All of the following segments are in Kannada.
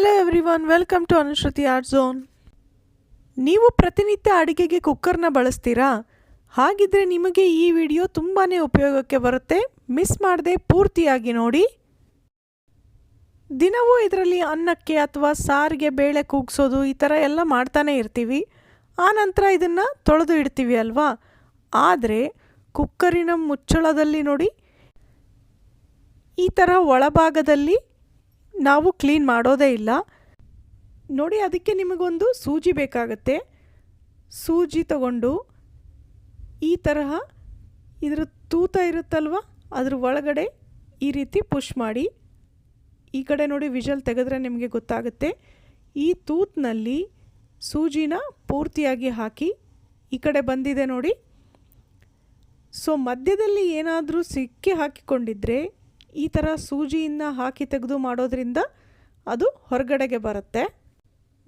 Hello everyone welcome to Anushruti art zone ನೀವು ಪ್ರತಿನಿತ್ಯ ಅಡುಗೆಗೆ ಕುಕ್ಕರ್ನ ಬಳಸ್ತೀರಾ? ಹಾಗಿದ್ರೆ ನಿಮಗೆ ಈ ವಿಡಿಯೋ ತುಂಬಾ ಉಪಯೋಗಕ್ಕೆ ಬರುತ್ತೆ. ಮಿಸ್ ಮಾಡದೆ ಪೂರ್ತಿಯಾಗಿ ನೋಡಿ. ದಿನವೂ ಇದರಲ್ಲಿ ಅನ್ನಕ್ಕೆ ಅಥವಾ ಸಾರಿಗೆ ಬೇಳೆ ಕೂಗಿಸೋದು ಈ ಥರ ಎಲ್ಲ ಮಾಡ್ತಾನೆ ಇರ್ತೀವಿ. ಆ ನಂತರ ಇದನ್ನು ತೊಳೆದು ಇಡ್ತೀವಿ ಅಲ್ವಾ? ಆದರೆ ಕುಕ್ಕರಿನ ಮುಚ್ಚಳದಲ್ಲಿ ನೋಡಿ, ಈ ಥರ ಒಳಭಾಗದಲ್ಲಿ ನಾವು ಕ್ಲೀನ್ ಮಾಡೋದೇ ಇಲ್ಲ. ನೋಡಿ, ಅದಕ್ಕೆ ನಿಮಗೊಂದು ಸೂಜಿ ಬೇಕಾಗತ್ತೆ. ಸೂಜಿ ತಗೊಂಡು ಈ ತರಹ ಇದರ ತೂತ ಇರುತ್ತಲ್ವ, ಅದ್ರ ಒಳಗಡೆ ಈ ರೀತಿ ಪುಷ್ ಮಾಡಿ. ಈ ಕಡೆ ನೋಡಿ ವಿಷಲ್ ತೆಗೆದ್ರೆ ನಿಮಗೆ ಗೊತ್ತಾಗುತ್ತೆ. ಈ ತೂತ್ನಲ್ಲಿ ಸೂಜಿನ ಪೂರ್ತಿಯಾಗಿ ಹಾಕಿ ಈ ಕಡೆ ಬಂದಿದೆ ನೋಡಿ. ಸೊ ಮಧ್ಯದಲ್ಲಿ ಏನಾದರೂ ಸಿಕ್ಕಿ ಹಾಕಿಕೊಂಡಿದ್ರೆ ಈ ಥರ ಸೂಜಿಯಿಂದ ಹಾಕಿ ತೆಗೆದು ಮಾಡೋದ್ರಿಂದ ಅದು ಹೊರಗಡೆಗೆ ಬರುತ್ತೆ.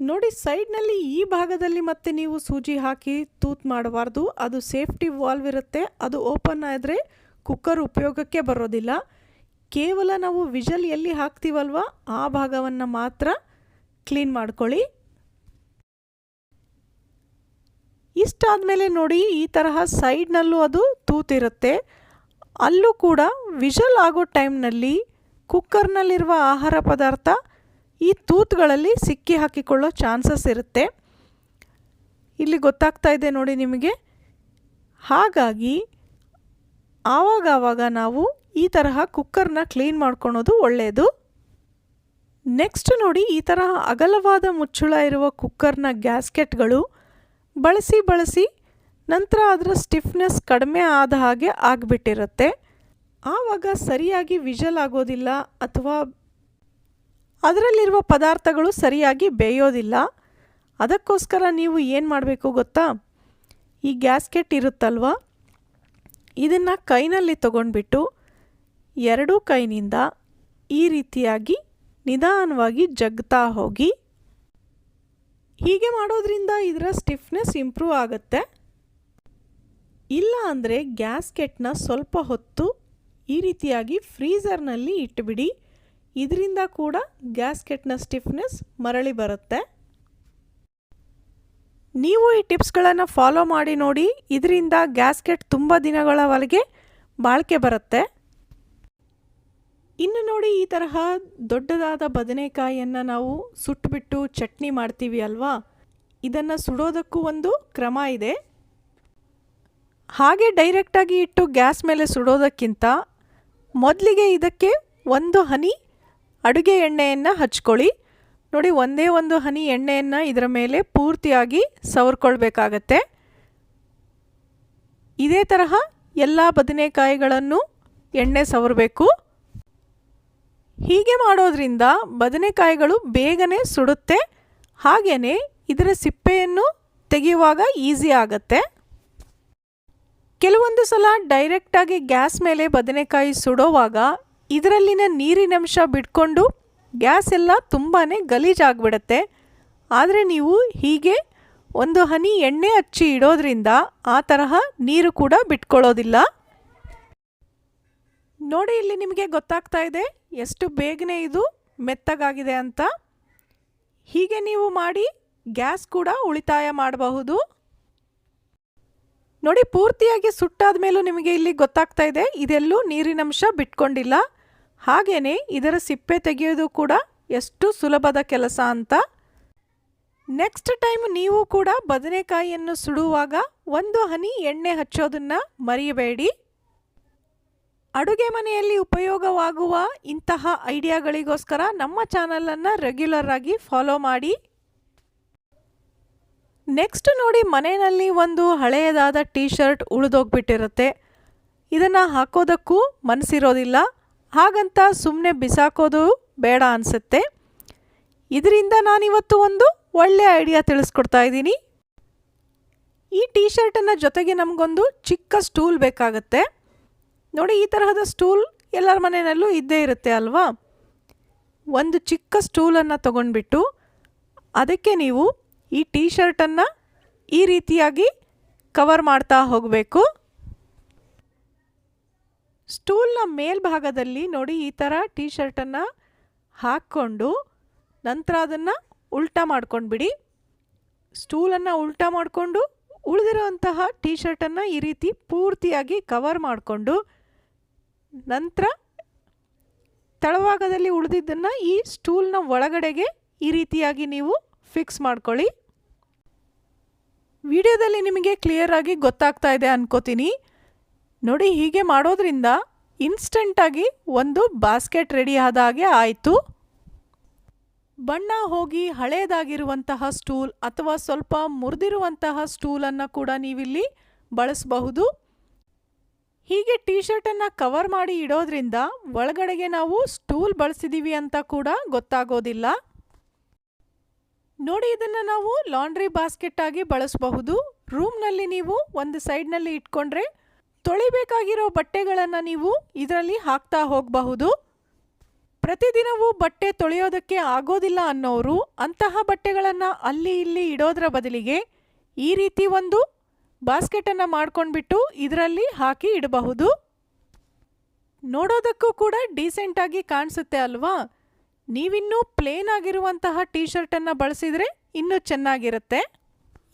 ನೋಡಿ, ಸೈಡ್ನಲ್ಲಿ ಈ ಭಾಗದಲ್ಲಿ ಮತ್ತೆ ನೀವು ಸೂಜಿ ಹಾಕಿ ತೂತ್ ಮಾಡಬಾರ್ದು. ಅದು ಸೇಫ್ಟಿ ವಾಲ್ವ್ ಇರುತ್ತೆ. ಅದು ಓಪನ್ ಆದರೆ ಕುಕ್ಕರ್ ಉಪಯೋಗಕ್ಕೆ ಬರೋದಿಲ್ಲ. ಕೇವಲ ನಾವು ವಿಜಲ್ ಎಲ್ಲಿ ಹಾಕ್ತೀವಲ್ವ, ಆ ಭಾಗವನ್ನು ಮಾತ್ರ ಕ್ಲೀನ್ ಮಾಡ್ಕೊಳ್ಳಿ. ಇಷ್ಟಾದಮೇಲೆ ನೋಡಿ, ಈ ತರಹ ಸೈಡ್ನಲ್ಲೂ ಅದು ತೂತಿರುತ್ತೆ ಅಲ್ಲೂ ಕೂಡ ವಿಷಲ್ ಆಗೋ ಟೈಮ್ನಲ್ಲಿ ಕುಕ್ಕರ್ನಲ್ಲಿರುವ ಆಹಾರ ಪದಾರ್ಥ ಈ ತೂತುಗಳಲ್ಲಿ ಸಿಕ್ಕಿ ಹಾಕಿಕೊಳ್ಳೋ ಚಾನ್ಸಸ್ ಇರುತ್ತೆ. ಇಲ್ಲಿ ಗೊತ್ತಾಗ್ತಾ ಇದೆ ನೋಡಿ ನಿಮಗೆ. ಹಾಗಾಗಿ ಆವಾಗ ಆವಾಗ ನಾವು ಈ ತರಹ ಕುಕ್ಕರ್ನ ಕ್ಲೀನ್ ಮಾಡ್ಕೊಳೋದು ಒಳ್ಳೆಯದು ನೆಕ್ಸ್ಟ್ ನೋಡಿ ಈ ತರಹ ಅಗಲವಾದ ಮುಚ್ಚುಳ ಇರುವ ಕುಕ್ಕರ್ನ ಗ್ಯಾಸ್ಕೆಟ್ಗಳು ಬಳಸಿ ಬಳಸಿ ನಂತರ ಅದರ ಸ್ಟಿಫ್ನೆಸ್ ಕಡಿಮೆ ಆದ ಹಾಗೆ ಆಗಿಬಿಟ್ಟಿರುತ್ತೆ. ಆವಾಗ ಸರಿಯಾಗಿ ವಿಜಲ್ ಆಗೋದಿಲ್ಲ ಅಥವಾ ಅದರಲ್ಲಿರುವ ಪದಾರ್ಥಗಳು ಸರಿಯಾಗಿ ಬೇಯೋದಿಲ್ಲ. ಅದಕ್ಕೋಸ್ಕರ ನೀವು ಏನು ಮಾಡಬೇಕು ಗೊತ್ತಾ? ಈ ಗ್ಯಾಸ್ಕೆಟ್ ಇರುತ್ತಲ್ವ? ಇದನ್ನು ಕೈನಲ್ಲಿ ತಗೊಂಡ್ಬಿಟ್ಟು ಎರಡೂ ಕೈನಿಂದ ಈ ರೀತಿಯಾಗಿ ನಿಧಾನವಾಗಿ ಜಗ್ತಾ ಹೋಗಿ. ಹೀಗೆ ಮಾಡೋದ್ರಿಂದ ಇದರ ಸ್ಟಿಫ್ನೆಸ್ ಇಂಪ್ರೂವ್ ಆಗುತ್ತೆ. ಇಲ್ಲ ಅಂದರೆ ಗ್ಯಾಸ್ಕೆಟ್ನ ಸ್ವಲ್ಪ ಹೊತ್ತು ಈ ರೀತಿಯಾಗಿ ಫ್ರೀಝರ್ನಲ್ಲಿ ಇಟ್ಟುಬಿಡಿ ಇದರಿಂದ ಕೂಡ ಗ್ಯಾಸ್ಕೆಟ್ನ ಸ್ಟಿಫ್ನೆಸ್ ಮರಳಿ ಬರುತ್ತೆ. ನೀವು ಈ ಟಿಪ್ಸ್ಗಳನ್ನು ಫಾಲೋ ಮಾಡಿ ನೋಡಿ, ಇದರಿಂದ ಗ್ಯಾಸ್ಕೆಟ್ ತುಂಬ ದಿನಗಳವರೆಗೆ ಬಾಳಿಕೆ ಬರುತ್ತೆ. ಇನ್ನು ನೋಡಿ, ಈ ತರಹ ದೊಡ್ಡದಾದ ಬದನೆಕಾಯಿಯನ್ನು ನಾವು ಸುಟ್ಟುಬಿಟ್ಟು ಚಟ್ನಿ ಮಾಡ್ತೀವಿ ಅಲ್ವಾ? ಇದನ್ನು ಸುಡೋದಕ್ಕೂ ಒಂದು ಕ್ರಮ ಇದೆ. ಹಾಗೆ ಡೈರೆಕ್ಟಾಗಿ ಇಟ್ಟು ಗ್ಯಾಸ್ ಮೇಲೆ ಸುಡೋದಕ್ಕಿಂತ ಮೊದಲಿಗೆ ಇದಕ್ಕೆ ಒಂದು ಹನಿ ಅಡುಗೆ ಎಣ್ಣೆಯನ್ನು ಹಚ್ಕೊಳ್ಳಿ. ನೋಡಿ, ಒಂದೇ ಒಂದು ಹನಿ ಎಣ್ಣೆಯನ್ನು ಇದರ ಮೇಲೆ ಪೂರ್ತಿಯಾಗಿ ಸವರ್ಕೊಳ್ಬೇಕಾಗತ್ತೆ. ಇದೇ ತರಹ ಎಲ್ಲ ಬದನೆಕಾಯಿಗಳನ್ನು ಎಣ್ಣೆ ಸವರಬೇಕು. ಹೀಗೆ ಮಾಡೋದ್ರಿಂದ ಬದನೆಕಾಯಿಗಳು ಬೇಗನೆ ಸುಡುತ್ತೆ. ಹಾಗೆಯೇ ಇದರ ಸಿಪ್ಪೆಯನ್ನು ತೆಗೆಯುವಾಗ ಈಸಿ ಆಗತ್ತೆ. ಕೆಲವೊಂದು ಸಲ ಡೈರೆಕ್ಟಾಗಿ ಗ್ಯಾಸ್ ಮೇಲೆ ಬದನೆಕಾಯಿ ಸುಡೋವಾಗ ಇದರಲ್ಲಿನ ನೀರಿನಂಶ ಬಿಟ್ಕೊಂಡು ಗ್ಯಾಸ್ ಎಲ್ಲ ತುಂಬಾ ಗಲೀಜಾಗ್ಬಿಡತ್ತೆ. ಆದರೆ ನೀವು ಹೀಗೆ ಒಂದು ಹನಿ ಎಣ್ಣೆ ಹಚ್ಚಿ ಇಡೋದ್ರಿಂದ ಆ ತರಹ ನೀರು ಕೂಡ ಬಿಟ್ಕೊಳ್ಳೋದಿಲ್ಲ. ನೋಡಿ ಇಲ್ಲಿ ನಿಮಗೆ ಗೊತ್ತಾಗ್ತಾ ಇದೆ ಎಷ್ಟು ಬೇಗನೆ ಇದು ಮೆತ್ತಗಾಗಿದೆ ಅಂತ. ಹೀಗೆ ನೀವು ಮಾಡಿ ಗ್ಯಾಸ್ ಕೂಡ ಉಳಿತಾಯ ಮಾಡಬಹುದು. ನೋಡಿ, ಪೂರ್ತಿಯಾಗಿ ಸುಟ್ಟಾದ ಮೇಲೂ ನಿಮಗೆ ಇಲ್ಲಿ ಗೊತ್ತಾಗ್ತಾ ಇದೆ, ಇದೆಲ್ಲೂ ನೀರಿನಂಶ ಬಿಟ್ಕೊಂಡಿಲ್ಲ. ಹಾಗೆಯೇ ಇದರ ಸಿಪ್ಪೆ ತೆಗೆಯೋದು ಕೂಡ ಎಷ್ಟು ಸುಲಭದ ಕೆಲಸ ಅಂತ. ನೆಕ್ಸ್ಟ್ ಟೈಮ್ ನೀವು ಕೂಡ ಬದನೆಕಾಯಿಯನ್ನು ಸುಡುವಾಗ ಒಂದು ಹನಿ ಎಣ್ಣೆ ಹಚ್ಚೋದನ್ನು ಮರೆಯಬೇಡಿ ಅಡುಗೆ ಮನೆಯಲ್ಲಿ ಉಪಯೋಗವಾಗುವ ಇಂತಹ ಐಡಿಯಾಗಳಿಗೋಸ್ಕರ ನಮ್ಮ ಚಾನಲನ್ನು ರೆಗ್ಯುಲರ್ ಆಗಿ ಫಾಲೋ ಮಾಡಿ. ನೆಕ್ಸ್ಟ್ ನೋಡಿ ಮನೆಯಲ್ಲಿ ಒಂದು ಹಳೆಯದಾದ ಟೀ ಶರ್ಟ್ ಉಳಿದೋಗ್ಬಿಟ್ಟಿರುತ್ತೆ. ಇದನ್ನು ಹಾಕೋದಕ್ಕೂ ಮನಸ್ಸಿರೋದಿಲ್ಲ ಹಾಗಂತ ಸುಮ್ಮನೆ ಬಿಸಾಕೋದು ಬೇಡ ಅನಿಸುತ್ತೆ. ಇದರಿಂದ ನಾನಿವತ್ತು ಒಂದು ಒಳ್ಳೆಯ ಐಡಿಯಾ ತಿಳಿಸ್ಕೊಡ್ತಾ ಇದ್ದೀನಿ. ಈ ಟೀ ಶರ್ಟನ್ನು ಜೊತೆಗೆ ನಮಗೊಂದು ಚಿಕ್ಕ ಸ್ಟೂಲ್ ಬೇಕಾಗತ್ತೆ. ನೋಡಿ, ಈ ತರಹದ ಸ್ಟೂಲ್ ಎಲ್ಲರ ಮನೆಯಲ್ಲೂ ಇದ್ದೇ ಇರುತ್ತೆ ಅಲ್ವಾ? ಒಂದು ಚಿಕ್ಕ ಸ್ಟೂಲನ್ನು ತಗೊಂಡ್ಬಿಟ್ಟು ಅದಕ್ಕೆ ನೀವು ಈ ಟೀ ಶರ್ಟನ್ನು ಈ ರೀತಿಯಾಗಿ ಕವರ್ ಮಾಡ್ತಾ ಹೋಗಬೇಕು. ಸ್ಟೂಲ್ನ ಮೇಲ್ಭಾಗದಲ್ಲಿ ನೋಡಿ ಈ ಥರ ಟೀ ಶರ್ಟನ್ನು ಹಾಕ್ಕೊಂಡು ನಂತರ ಅದನ್ನು ಉಲ್ಟಾ ಮಾಡ್ಕೊಂಡ್ಬಿಡಿ. ಸ್ಟೂಲನ್ನು ಉಲ್ಟಾ ಮಾಡಿಕೊಂಡು ಉಳಿದಿರುವಂತಹ ಟೀ ಶರ್ಟನ್ನು ಈ ರೀತಿ ಪೂರ್ತಿಯಾಗಿ ಕವರ್ ಮಾಡಿಕೊಂಡು ನಂತರ ತಳಭಾಗದಲ್ಲಿ ಉಳಿದಿದ್ದನ್ನು ಈ ಸ್ಟೂಲ್ನ ಒಳಗಡೆಗೆ ಈ ರೀತಿಯಾಗಿ ನೀವು ಫಿಕ್ಸ್ ಮಾಡ್ಕೊಳ್ಳಿ. ವಿಡಿಯೋದಲ್ಲಿ ನಿಮಗೆ ಕ್ಲಿಯರಾಗಿ ಗೊತ್ತಾಗ್ತಾ ಇದೆ ಅನ್ಕೋತೀನಿ. ನೋಡಿ, ಹೀಗೆ ಮಾಡೋದ್ರಿಂದ ಇನ್ಸ್ಟೆಂಟಾಗಿ ಒಂದು ಬಾಸ್ಕೆಟ್ ರೆಡಿ ಆದ ಹಾಗೆ ಆಯಿತು. ಬಣ್ಣ ಹೋಗಿ ಹಳೆಯದಾಗಿರುವಂತಹ ಸ್ಟೂಲ್ ಅಥವಾ ಸ್ವಲ್ಪ ಮುರಿದಿರುವಂತಹ ಸ್ಟೂಲನ್ನು ಕೂಡ ನೀವಿಲ್ಲಿ ಬಳಸಬಹುದು. ಹೀಗೆ ಟೀ ಶರ್ಟನ್ನು ಕವರ್ ಮಾಡಿ ಇಡೋದ್ರಿಂದ ಒಳಗಡೆಗೆ ನಾವು ಸ್ಟೂಲ್ ಬಳಸಿದ್ದೀವಿ ಅಂತ ಕೂಡ ಗೊತ್ತಾಗೋದಿಲ್ಲ. ನೋಡಿ, ಇದನ್ನು ನಾವು ಲಾಂಡ್ರಿ ಬಾಸ್ಕೆಟ್ ಆಗಿ ಬಳಸಬಹುದು. ರೂಮ್ನಲ್ಲಿ ನೀವು ಒಂದು ಸೈಡ್ನಲ್ಲಿ ಇಟ್ಕೊಂಡ್ರೆ ತೊಳಿಬೇಕಾಗಿರೋ ಬಟ್ಟೆಗಳನ್ನು ನೀವು ಇದರಲ್ಲಿ ಹಾಕ್ತಾ ಹೋಗಬಹುದು. ಪ್ರತಿದಿನವೂ ಬಟ್ಟೆ ತೊಳೆಯೋದಕ್ಕೆ ಆಗೋದಿಲ್ಲ ಅನ್ನೋರು ಅಂತಹ ಬಟ್ಟೆಗಳನ್ನು ಅಲ್ಲಿ ಇಲ್ಲಿ ಇಡೋದರ ಬದಲಿಗೆ ಈ ರೀತಿ ಒಂದು ಬಾಸ್ಕೆಟನ್ನು ಮಾಡ್ಕೊಂಡ್ಬಿಟ್ಟು ಇದರಲ್ಲಿ ಹಾಕಿ ಇಡಬಹುದು. ನೋಡೋದಕ್ಕೂ ಕೂಡ ಡೀಸೆಂಟಾಗಿ ಕಾಣಿಸುತ್ತೆ ಅಲ್ವಾ? ನೀವಿನ್ನೂ ಪ್ಲೇನ್ ಆಗಿರುವಂತಹ ಟೀ ಶರ್ಟನ್ನು ಬಳಸಿದರೆ ಇನ್ನೂ ಚೆನ್ನಾಗಿರುತ್ತೆ.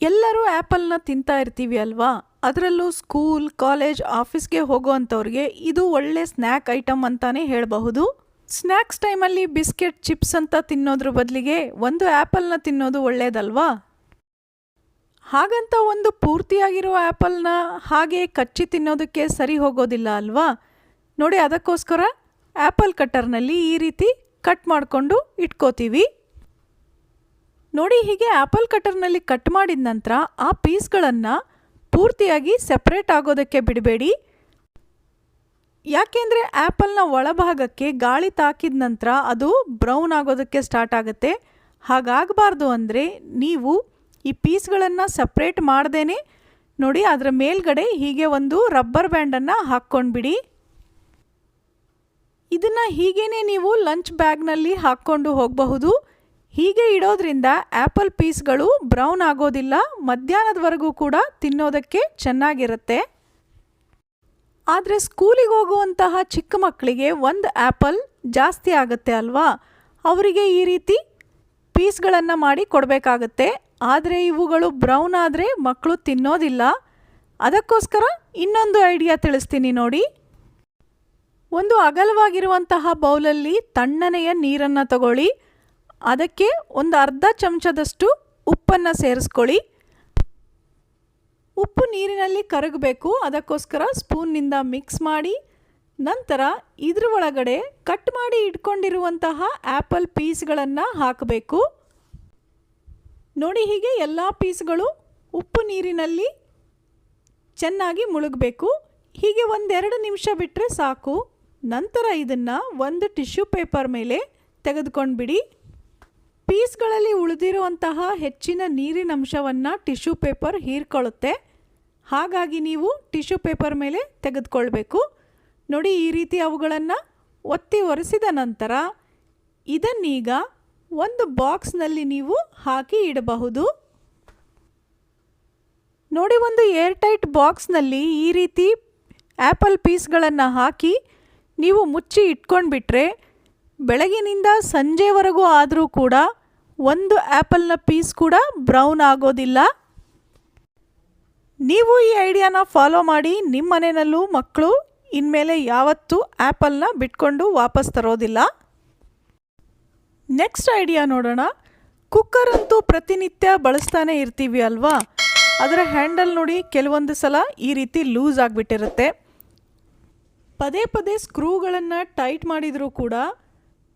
ಎಲ್ಲರೂ ಆ್ಯಪಲ್ನ ತಿಂತಾ ಇರ್ತೀವಿ ಅಲ್ವಾ? ಅದರಲ್ಲೂ ಸ್ಕೂಲ್ ಕಾಲೇಜ್ ಆಫೀಸ್ಗೆ ಹೋಗೋವಂಥವ್ರಿಗೆ ಇದು ಒಳ್ಳೆ ಸ್ನ್ಯಾಕ್ ಐಟಮ್ ಅಂತಾನೆ ಹೇಳಬಹುದು. ಸ್ನ್ಯಾಕ್ಸ್ ಟೈಮಲ್ಲಿ ಬಿಸ್ಕೆಟ್ ಚಿಪ್ಸ್ ಅಂತ ತಿನ್ನೋದ್ರ ಬದಲಿಗೆ ಒಂದು ಆ್ಯಪಲ್ನ ತಿನ್ನೋದು ಒಳ್ಳೇದಲ್ವಾ? ಹಾಗಂತ ಒಂದು ಪೂರ್ತಿಯಾಗಿರೋ ಆ್ಯಪಲ್ನ ಹಾಗೆ ಕಚ್ಚಿ ತಿನ್ನೋದಕ್ಕೆ ಸರಿ ಹೋಗೋದಿಲ್ಲ ಅಲ್ವಾ? ನೋಡಿ ಅದಕ್ಕೋಸ್ಕರ ಆ್ಯಪಲ್ ಕಟ್ಟರ್ನಲ್ಲಿ ಈ ರೀತಿ ಕಟ್ ಮಾಡಿಕೊಂಡು ಇಟ್ಕೋತೀವಿ. ನೋಡಿ ಹೀಗೆ ಆ್ಯಪಲ್ ಕಟರ್ನಲ್ಲಿ ಕಟ್ ಮಾಡಿದ ನಂತರ ಆ ಪೀಸ್ಗಳನ್ನು ಪೂರ್ತಿಯಾಗಿ ಸೆಪ್ರೇಟ್ ಆಗೋದಕ್ಕೆ ಬಿಡಬೇಡಿ. ಯಾಕೆಂದರೆ ಆ್ಯಪಲ್ನ ಒಳಭಾಗಕ್ಕೆ ಗಾಳಿ ತಾಕಿದ ನಂತರ ಅದು ಬ್ರೌನ್ ಆಗೋದಕ್ಕೆ ಸ್ಟಾರ್ಟ್ ಆಗುತ್ತೆ. ಹಾಗಾಗಬಾರ್ದು ಅಂದರೆ ನೀವು ಈ ಪೀಸ್ಗಳನ್ನು ಸಪ್ರೇಟ್ ಮಾಡ್ದೇ ನೋಡಿ ಅದರ ಮೇಲ್ಗಡೆ ಹೀಗೆ ಒಂದು ರಬ್ಬರ್ ಬ್ಯಾಂಡನ್ನು ಹಾಕ್ಕೊಂಡ್ಬಿಡಿ. ಇದನ್ನು ಹೀಗೇ ನೀವು ಲಂಚ್ ಬ್ಯಾಗ್ನಲ್ಲಿ ಹಾಕ್ಕೊಂಡು ಹೋಗಬಹುದು. ಹೀಗೆ ಇಡೋದ್ರಿಂದ ಆ್ಯಪಲ್ ಪೀಸ್ಗಳು ಬ್ರೌನ್ ಆಗೋದಿಲ್ಲ, ಮಧ್ಯಾಹ್ನದವರೆಗೂ ಕೂಡ ತಿನ್ನೋದಕ್ಕೆ ಚೆನ್ನಾಗಿರುತ್ತೆ. ಆದರೆ ಸ್ಕೂಲಿಗೆ ಹೋಗುವಂತಹ ಚಿಕ್ಕ ಮಕ್ಕಳಿಗೆ ಒಂದು ಆ್ಯಪಲ್ ಜಾಸ್ತಿ ಆಗುತ್ತೆ ಅಲ್ವಾ? ಅವರಿಗೆ ಈ ರೀತಿ ಪೀಸ್ಗಳನ್ನು ಮಾಡಿ ಕೊಡಬೇಕಾಗತ್ತೆ. ಆದರೆ ಇವುಗಳು ಬ್ರೌನ್ ಆದರೆ ಮಕ್ಕಳು ತಿನ್ನೋದಿಲ್ಲ. ಅದಕ್ಕೋಸ್ಕರ ಇನ್ನೊಂದು ಐಡಿಯಾ ತಿಳಿಸ್ತೀನಿ ನೋಡಿ. ಒಂದು ಅಗಲವಾಗಿರುವಂತಹ ಬೌಲಲ್ಲಿ ತಣ್ಣನೆಯ ನೀರನ್ನು ತಗೊಳ್ಳಿ. ಅದಕ್ಕೆ ಒಂದು ಅರ್ಧ ಚಮಚದಷ್ಟು ಉಪ್ಪನ್ನು ಸೇರಿಸ್ಕೊಳ್ಳಿ. ಉಪ್ಪು ನೀರಿನಲ್ಲಿ ಕರಗಬೇಕು. ಅದಕ್ಕೋಸ್ಕರ ಸ್ಪೂನ್ನಿಂದ ಮಿಕ್ಸ್ ಮಾಡಿ, ನಂತರ ಇದ್ರ ಒಳಗಡೆ ಕಟ್ ಮಾಡಿ ಇಟ್ಕೊಂಡಿರುವಂತಹ ಆ್ಯಪಲ್ ಪೀಸ್ಗಳನ್ನು ಹಾಕಬೇಕು. ನೋಡಿ ಹೀಗೆ ಎಲ್ಲ ಪೀಸ್ಗಳು ಉಪ್ಪು ನೀರಿನಲ್ಲಿ ಚೆನ್ನಾಗಿ ಮುಳುಗಬೇಕು. ಹೀಗೆ ಒಂದೆರಡು ನಿಮಿಷ ಬಿಟ್ಟರೆ ಸಾಕು. ನಂತರ ಇದನ್ನು ಒಂದು ಟಿಶ್ಯೂ ಪೇಪರ್ ಮೇಲೆ ತೆಗೆದುಕೊಂಡ್ಬಿಡಿ. ಪೀಸ್ಗಳಲ್ಲಿ ಉಳಿದಿರುವಂತಹ ಹೆಚ್ಚಿನ ನೀರಿನ ಅಂಶವನ್ನು ಟಿಶ್ಯೂ ಪೇಪರ್ ಹೀರ್ಕೊಳ್ಳುತ್ತೆ. ಹಾಗಾಗಿ ನೀವು ಟಿಶ್ಯೂ ಪೇಪರ್ ಮೇಲೆ ತೆಗೆದುಕೊಳ್ಬೇಕು. ನೋಡಿ ಈ ರೀತಿ ಅವುಗಳನ್ನು ಒತ್ತಿ ಒರೆಸಿದ ನಂತರ ಇದನ್ನೀಗ ಒಂದು ಬಾಕ್ಸ್ನಲ್ಲಿ ನೀವು ಹಾಕಿ ಇಡಬಹುದು. ನೋಡಿ ಒಂದು ಏರ್ಟೈಟ್ ಬಾಕ್ಸ್ನಲ್ಲಿ ಈ ರೀತಿ ಆ್ಯಪಲ್ ಪೀಸ್ಗಳನ್ನು ಹಾಕಿ ನೀವು ಮುಚ್ಚಿ ಇಟ್ಕೊಂಡ್ಬಿಟ್ರೆ ಬೆಳಗಿನಿಂದ ಸಂಜೆವರೆಗೂ ಆದರೂ ಕೂಡ ಒಂದು ಆ್ಯಪಲ್ನ ಪೀಸ್ ಕೂಡ ಬ್ರೌನ್ ಆಗೋದಿಲ್ಲ. ನೀವು ಈ ಐಡಿಯಾನ ಫಾಲೋ ಮಾಡಿ ನಿಮ್ಮ ಮನೆಯಲ್ಲೂ ಮಕ್ಕಳು ಇನ್ಮೇಲೆ ಯಾವತ್ತೂ ಆ್ಯಪಲ್ನ ಬಿಟ್ಕೊಂಡು ವಾಪಸ್ ತರೋದಿಲ್ಲ. ನೆಕ್ಸ್ಟ್ ಐಡಿಯಾ ನೋಡೋಣ. ಕುಕ್ಕರ್ ಅಂತೂ ಪ್ರತಿನಿತ್ಯ ಬಳಸ್ತಾನೆ ಇರ್ತೀವಿ ಅಲ್ವಾ? ಅದರ ಹ್ಯಾಂಡಲ್ ನೋಡಿ ಕೆಲವೊಂದು ಸಲ ಈ ರೀತಿ ಲೂಸ್ ಆಗಿಬಿಟ್ಟಿರುತ್ತೆ. ಪದೇ ಪದೇ ಸ್ಕ್ರೂಗಳನ್ನು ಟೈಟ್ ಮಾಡಿದರೂ ಕೂಡ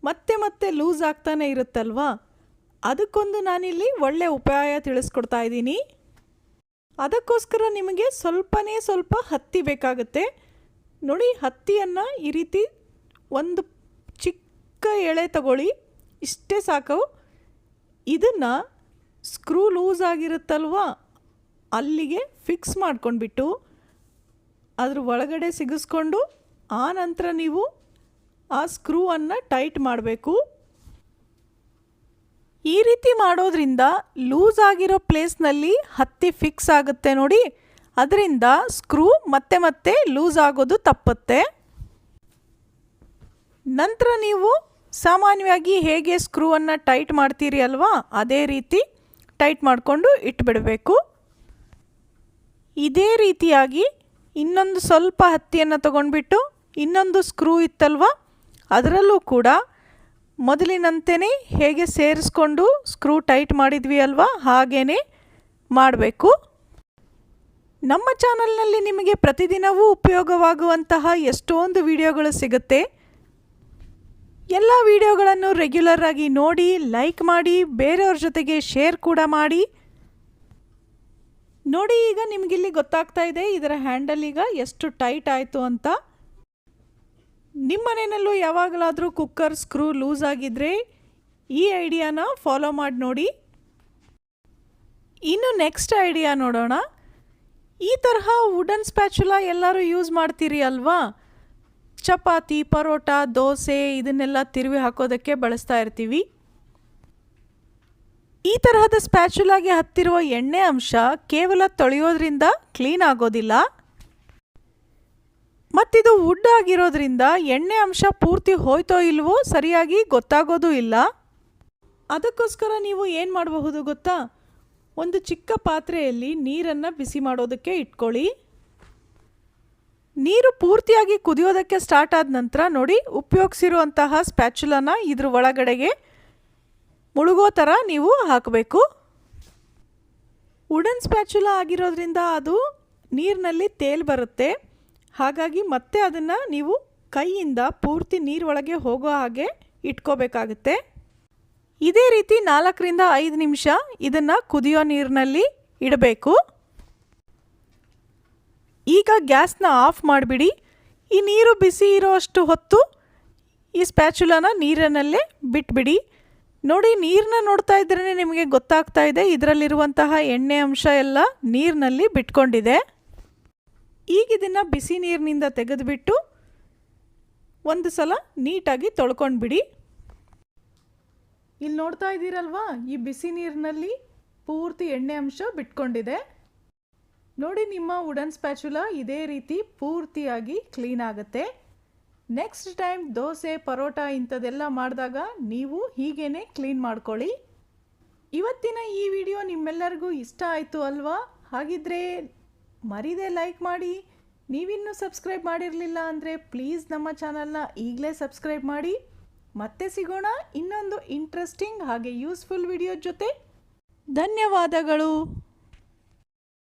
ಮತ್ತೆ ಮತ್ತೆ ಲೂಸ್ ಆಗ್ತಾನೆ ಇರುತ್ತಲ್ವಾ? ಅದಕ್ಕೊಂದು ನಾನಿಲ್ಲಿ ಒಳ್ಳೆ ಉಪಾಯ ತಿಳಿಸ್ಕೊಡ್ತಾ ಇದ್ದೀನಿ. ಅದಕ್ಕೋಸ್ಕರ ನಿಮಗೆ ಸ್ವಲ್ಪನೇ ಸ್ವಲ್ಪ ಹತ್ತಿ ಬೇಕಾಗುತ್ತೆ. ನೋಡಿ, ಹತ್ತಿಯನ್ನು ಈ ರೀತಿ ಒಂದು ಚಿಕ್ಕ ಎಳೆ ತಗೊಳ್ಳಿ, ಇಷ್ಟೇ ಸಾಕು. ಇದನ್ನು ಸ್ಕ್ರೂ ಲೂಸ್ ಆಗಿರುತ್ತಲ್ವ? ಅಲ್ಲಿಗೆ ಫಿಕ್ಸ್ ಮಾಡ್ಕೊಂಡ್ಬಿಟ್ಟು ಅದ್ರ ಒಳಗಡೆ ಸಿಗಿಸ್ಕೊಂಡು ಆ ನಂತರ ನೀವು ಆ ಸ್ಕ್ರೂವನ್ನು ಟೈಟ್ ಮಾಡಬೇಕು. ಈ ರೀತಿ ಮಾಡೋದ್ರಿಂದ ಲೂಸ್ ಆಗಿರೋ ಪ್ಲೇಸ್ನಲ್ಲಿ ಹತ್ತಿ ಫಿಕ್ಸ್ ಆಗುತ್ತೆ ನೋಡಿ. ಅದರಿಂದ ಸ್ಕ್ರೂ ಮತ್ತೆ ಮತ್ತೆ ಲೂಸ್ ಆಗೋದು ತಪ್ಪುತ್ತೆ. ನಂತರ ನೀವು ಸಾಮಾನ್ಯವಾಗಿ ಹೇಗೆ ಸ್ಕ್ರೂವನ್ನು ಟೈಟ್ ಮಾಡ್ತೀರಿ ಅಲ್ವಾ? ಅದೇ ರೀತಿ ಟೈಟ್ ಮಾಡಿಕೊಂಡು ಇಟ್ಬಿಡಬೇಕು. ಇದೇ ರೀತಿಯಾಗಿ ಇನ್ನೊಂದು ಸ್ವಲ್ಪ ಹತ್ತಿಯನ್ನು ತಗೊಂಡ್ಬಿಟ್ಟು ಇನ್ನೊಂದು ಸ್ಕ್ರೂ ಇತ್ತಲ್ವ? ಅದರಲ್ಲೂ ಕೂಡ ಮೊದಲಿನಂತೆಯೇ ಹೇಗೆ ಸೇರಿಸ್ಕೊಂಡು ಸ್ಕ್ರೂ ಟೈಟ್ ಮಾಡಿದ್ವಿ ಅಲ್ವಾ? ಹಾಗೇ ಮಾಡಬೇಕು. ನಮ್ಮ ಚಾನಲ್ನಲ್ಲಿ ನಿಮಗೆ ಪ್ರತಿದಿನವೂ ಉಪಯೋಗವಾಗುವಂತಹ ಎಷ್ಟೊಂದು ವಿಡಿಯೋಗಳು ಸಿಗುತ್ತೆ. ಎಲ್ಲ ವಿಡಿಯೋಗಳನ್ನು ರೆಗ್ಯುಲರ್ ಆಗಿ ನೋಡಿ ಲೈಕ್ ಮಾಡಿ, ಬೇರೆಯವ್ರ ಜೊತೆಗೆ ಶೇರ್ ಕೂಡ ಮಾಡಿ. ನೋಡಿ, ಈಗ ನಿಮಗಿಲ್ಲಿ ಗೊತ್ತಾಗ್ತಾ ಇದೆ, ಇದರ ಹ್ಯಾಂಡಲ್ ಈಗ ಎಷ್ಟು ಟೈಟ್ ಆಯಿತು ಅಂತ. ನಿಮ್ಮ ಮನೆಯಲ್ಲೂ ಯಾವಾಗಲಾದರೂ ಕುಕ್ಕರ್ ಸ್ಕ್ರೂ ಲೂಸ್ ಆಗಿದ್ದರೆ ಈ ಐಡಿಯಾನ ಫಾಲೋ ಮಾಡಿ ನೋಡಿ. ಇನ್ನು ನೆಕ್ಸ್ಟ್ ಐಡಿಯಾ ನೋಡೋಣ. ಈ ತರಹ ವುಡನ್ ಸ್ಪ್ಯಾಚುಲ ಎಲ್ಲರೂ ಯೂಸ್ ಮಾಡ್ತೀರಿ ಅಲ್ವಾ? ಚಪಾತಿ, ಪರೋಟ, ದೋಸೆ ಇದನ್ನೆಲ್ಲ ತಿರುವಿ ಹಾಕೋದಕ್ಕೆ ಬಳಸ್ತಾ ಇರ್ತೀವಿ. ಈ ತರಹದ ಸ್ಪ್ಯಾಚುಲಾಗೆ ಹತ್ತಿರುವ ಎಣ್ಣೆ ಅಂಶ ಕೇವಲ ತೊಳೆಯೋದ್ರಿಂದ ಕ್ಲೀನ್ ಆಗೋದಿಲ್ಲ. ಮತ್ತಿದು ವುಡ್ ಆಗಿರೋದ್ರಿಂದ ಎಣ್ಣೆ ಅಂಶ ಪೂರ್ತಿ ಹೋಯ್ತೋ ಇಲ್ವೋ ಸರಿಯಾಗಿ ಗೊತ್ತಾಗೋದು ಇಲ್ಲ. ಅದಕ್ಕೋಸ್ಕರ ನೀವು ಏನು ಮಾಡಬಹುದು ಗೊತ್ತಾ? ಒಂದು ಚಿಕ್ಕ ಪಾತ್ರೆಯಲ್ಲಿ ನೀರನ್ನು ಬಿಸಿ ಮಾಡೋದಕ್ಕೆ ಇಟ್ಕೊಳ್ಳಿ. ನೀರು ಪೂರ್ತಿಯಾಗಿ ಕುದಿಯೋದಕ್ಕೆ ಸ್ಟಾರ್ಟ್ ಆದ ನಂತರ ನೋಡಿ, ಉಪಯೋಗಿಸಿರುವಂತಹ ಸ್ಪ್ಯಾಚುಲನ ಇದ್ರ ಒಳಗಡೆಗೆ ಮುಳುಗೋ ಥರ ನೀವು ಹಾಕಬೇಕು. ವುಡನ್ ಸ್ಪ್ಯಾಚುಲ ಆಗಿರೋದ್ರಿಂದ ಅದು ನೀರಿನಲ್ಲಿ ತೇಲ್ ಬರುತ್ತೆ. ಹಾಗಾಗಿ ಮತ್ತೆ ಅದನ್ನು ನೀವು ಕೈಯಿಂದ ಪೂರ್ತಿ ನೀರೊಳಗೆ ಹೋಗೋ ಹಾಗೆ ಇಟ್ಕೋಬೇಕಾಗುತ್ತೆ. ಇದೇ ರೀತಿ ನಾಲ್ಕರಿಂದ ಐದು ನಿಮಿಷ ಇದನ್ನು ಕುದಿಯೋ ನೀರಿನಲ್ಲಿ ಇಡಬೇಕು. ಈಗ ಗ್ಯಾಸ್ನ ಆಫ್ ಮಾಡಿಬಿಡಿ. ಈ ನೀರು ಬಿಸಿ ಇರೋಷ್ಟು ಹೊತ್ತು ಈ ಸ್ಪ್ಯಾಚುಲನ ನೀರಿನಲ್ಲೇ ಬಿಟ್ಬಿಡಿ. ನೋಡಿ ನೀರನ್ನ ನೋಡ್ತಾ ಇದ್ರೇ ನಿಮಗೆ ಗೊತ್ತಾಗ್ತಾ ಇದೆ, ಇದರಲ್ಲಿರುವಂತಹ ಎಣ್ಣೆ ಅಂಶ ಎಲ್ಲ ನೀರಿನಲ್ಲಿ ಬಿಟ್ಕೊಂಡಿದೆ. ಈಗ ಇದನ್ನು ಬಿಸಿ ನೀರಿನಿಂದ ತೆಗೆದುಬಿಟ್ಟು ಒಂದು ಸಲ ನೀಟಾಗಿ ತೊಳ್ಕೊಂಡ್ಬಿಡಿ. ಇಲ್ಲಿ ನೋಡ್ತಾ ಇದ್ದೀರಲ್ವಾ? ಈ ಬಿಸಿ ನೀರಿನಲ್ಲಿ ಪೂರ್ತಿ ಎಣ್ಣೆ ಅಂಶ ಬಿಟ್ಕೊಂಡಿದೆ. ನೋಡಿ, ನಿಮ್ಮ ವುಡನ್ ಸ್ಪ್ಯಾಚುಲ ಇದೇ ರೀತಿ ಪೂರ್ತಿಯಾಗಿ ಕ್ಲೀನ್ ಆಗುತ್ತೆ. ನೆಕ್ಸ್ಟ್ ಟೈಮ್ ದೋಸೆ, ಪರೋಟ ಇಂಥದ್ದೆಲ್ಲ ಮಾಡಿದಾಗ ನೀವು ಹೀಗೇ ಕ್ಲೀನ್ ಮಾಡ್ಕೊಳ್ಳಿ. ಇವತ್ತಿನ ಈ ವಿಡಿಯೋ ನಿಮ್ಮೆಲ್ಲರಿಗೂ ಇಷ್ಟ ಆಯಿತು ಅಲ್ವಾ? ಹಾಗಿದ್ರೆ ಮರಿದೇ ಲೈಕ್ ಮಾಡಿ. ನೀವಿನ್ನೂ ಸಬ್ಸ್ಕ್ರೈಬ್ ಮಾಡಿರಲಿಲ್ಲ ಅಂದರೆ ಪ್ಲೀಸ್ ನಮ್ಮ ಚಾನಲ್ನ ಈಗಲೇ ಸಬ್ಸ್ಕ್ರೈಬ್ ಮಾಡಿ. ಮತ್ತೆ ಸಿಗೋಣ ಇನ್ನೊಂದು ಇಂಟ್ರೆಸ್ಟಿಂಗ್ ಹಾಗೆ ಯೂಸ್ಫುಲ್ ವಿಡಿಯೋ ಜೊತೆ. ಧನ್ಯವಾದಗಳು.